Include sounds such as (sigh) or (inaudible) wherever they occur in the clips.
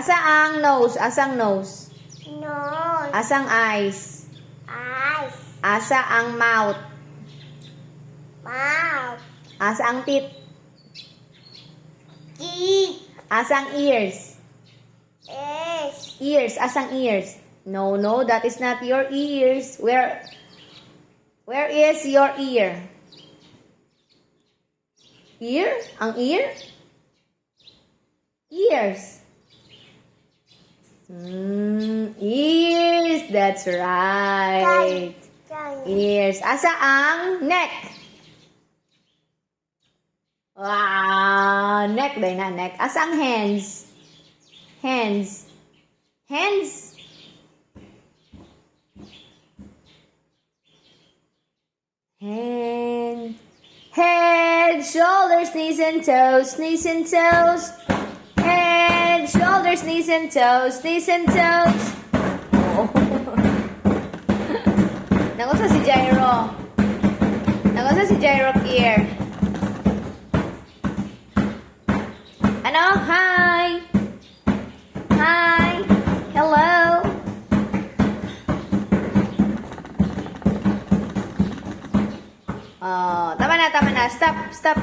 Asa ang nose? Asang nose? Nose. Asang eyes? Eyes. Asa ang mouth? Mouth. Asa ang teeth? Teeth. Asang ears? Ears. Ears. Asang ears? No, no, that is not your ears. Where Where is your ear? Ear? Ang ear? Ears. Mm, ears. That's right. Ears. Asa ang neck? Wow, neck day na neck. Asa ang hands? Hands. Hands. Hand. Head, shoulders, knees and toes, knees and toes. Head, shoulders, knees and toes, knees and toes. (laughs) Oh. Nakusa si Jairo. Nakusa si Jairo here. Ano? Hi! Hi! Hello! Oh, tama na, tama na. Stop, stop,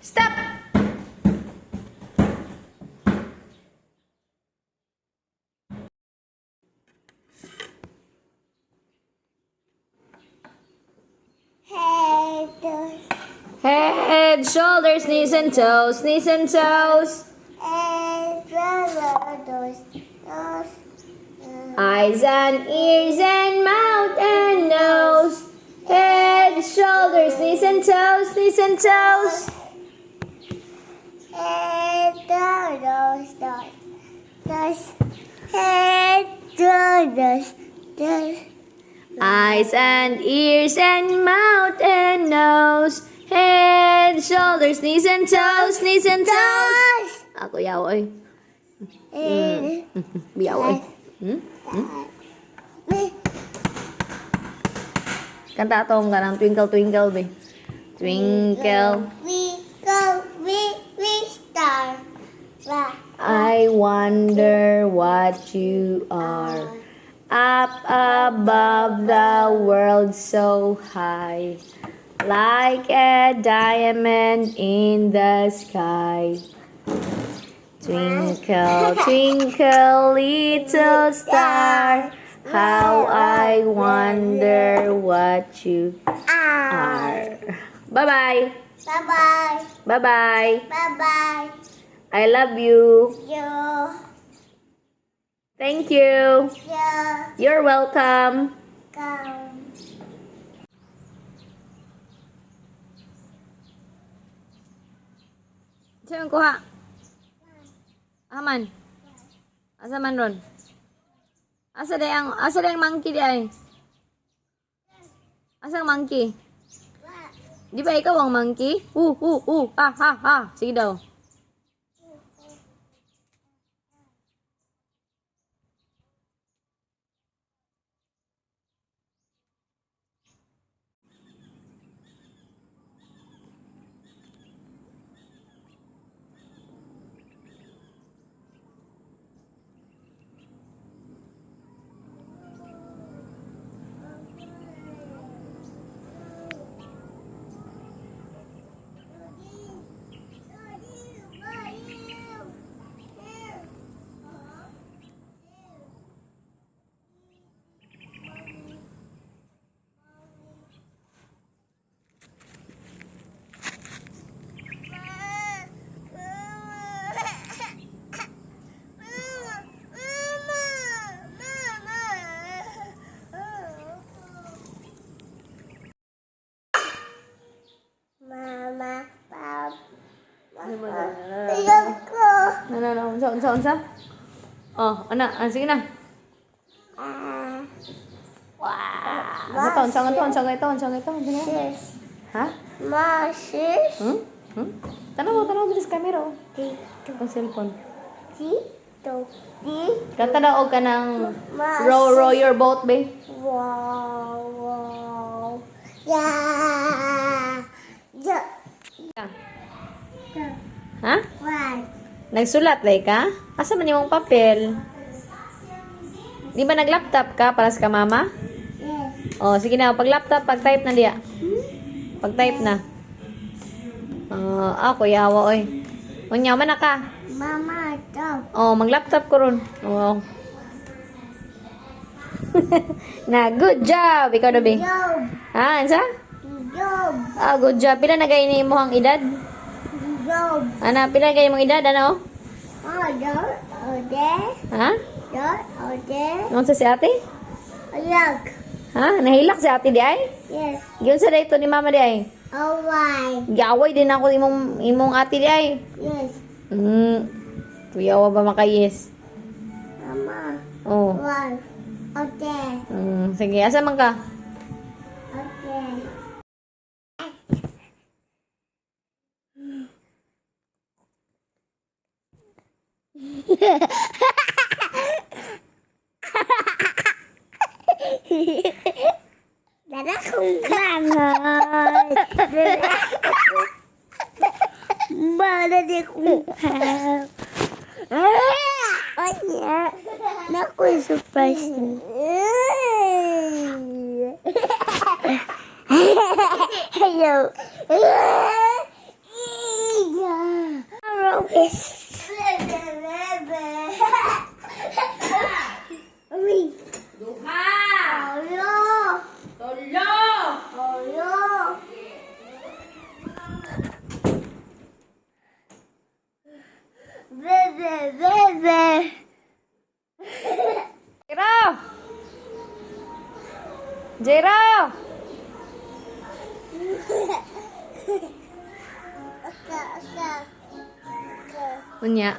stop! Head, shoulders, knees and toes, knees and toes. And nose. Nose. Eyes and ears and mouth and nose. Head, shoulders, knees and toes, knees and toes. Head. Nose. Nose. Head. Nose. Nose. Eyes and ears and mouth and nose. Head, shoulders, knees and toes, knees and toes. Ako yaw oy. And Biyaw oy. Hmm? Kanta atong ganang twinkle twinkle be. Twinkle. Go, we, we star. I wonder what you are. Up above the world so high. Like a diamond in the sky. Twinkle, twinkle, little star. How I wonder what you are. Bye bye. Bye bye. Bye bye. Bye bye. I love you. You. Thank you. You. You're welcome. Come. Saan kuha? Aman. Asa man ron? Asa day ang asa day ang monkey di? Asa ang monkey? Di ba ikaw ang monkey? Uh, uh, uh, ha, ha, ha. Sige daw. Mama, Papa. Ano ba? Ayoko. Ano, ano, unsa, unsa? Oh, ana, ah, sige na. Ah, Wow. Ano to, unsa, unsa, unsa, ito, unsa, ito, unsa, ito. sis. Ha? Masis. Hmm? Hmm? Tanaw, tanaw, bilis camera, oh. Dito. Ang cellphone. Dito. Dito. Og ka ng Masis. row, row your boat, be. Wow, wow. Yeah. Yeah. Yeah. Ha? Nagsulat, day ka? Asa man yung papel? Di ba nag-laptop ka para sa ka mama? Yes. Oh, sige na. Pag laptop, pag type na diya. Pag type na. Ah, ako yawa oy. Unya man na ka. Mama, stop. Oh, mag-laptop ko ron. Oh. (laughs) na, good job. Ikaw dabi. Job. Ha, ansa? Job. Ah, good job. Pila na gay ni mo ang edad? Job. Ana, pila gay mo edad? Ano? Oh, job. Oh, there. Ha? Oh, there. Ano sa si ate? Ayak. Ha? Nahilak si ate di ay? Yes. Giyon sa dayto ni mama di ay? Why? Gaway din ako imong imong ate di ay. Yes. Hmm. Tuyawa ba makayes? Mama. Oh. Oh, there. Hmm. Sige, asa man ka? Okay. Bebek kumpangan. Bebek. Bana. Oh iya. Naku surprise ni. Hello. Iya. Orang Jero! Aka, aka. Aka. Unya.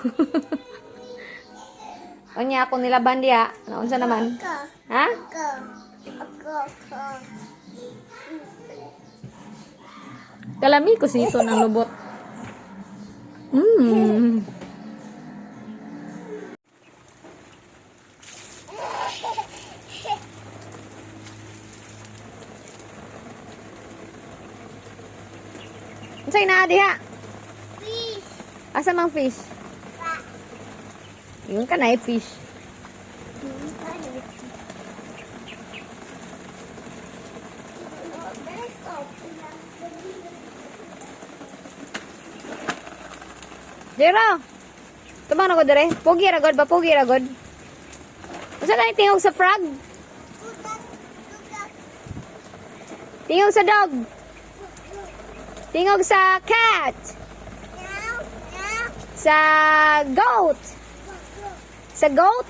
(laughs) Unya ako nilaban diya. Naunsa naman? Aka. Ha? Aka. Aka, aka. Kalami ko sito ng lubot. Mm. Unsay naa diha? Fish. Asa mang fish? Yun ka na fish. Jero! Tumang na ko dire. Pogi ra god ba? Pogi ra god. Usa ka ni tingog sa frog? Tingog sa dog? Tingog sa cat? Sa goat? Sa goat?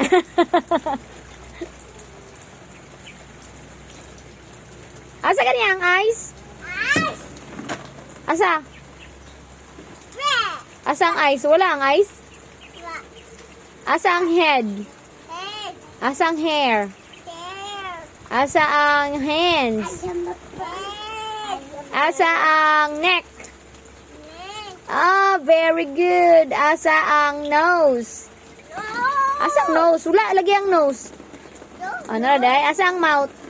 (laughs) Asa ka niya ang eyes? Asa? Asa ang eyes? Wala ang eyes? Asa ang head? Asa ang hair? Asa ang hands? Asa ang neck? Ah, very good. Asa ang nose? Asa ang nose? Wala, lagi ang nose. Ano na, day? Asa ang mouth?